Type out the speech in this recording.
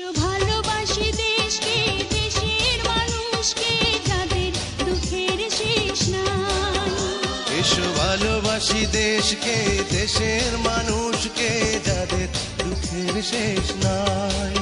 ভালোবাসি দেশকে, দেশের মানুষকে, যাদের দুঃখের শেষ নাই। দেশকে, দেশের মানুষকে, যাদের দুঃখের শেষ নাই।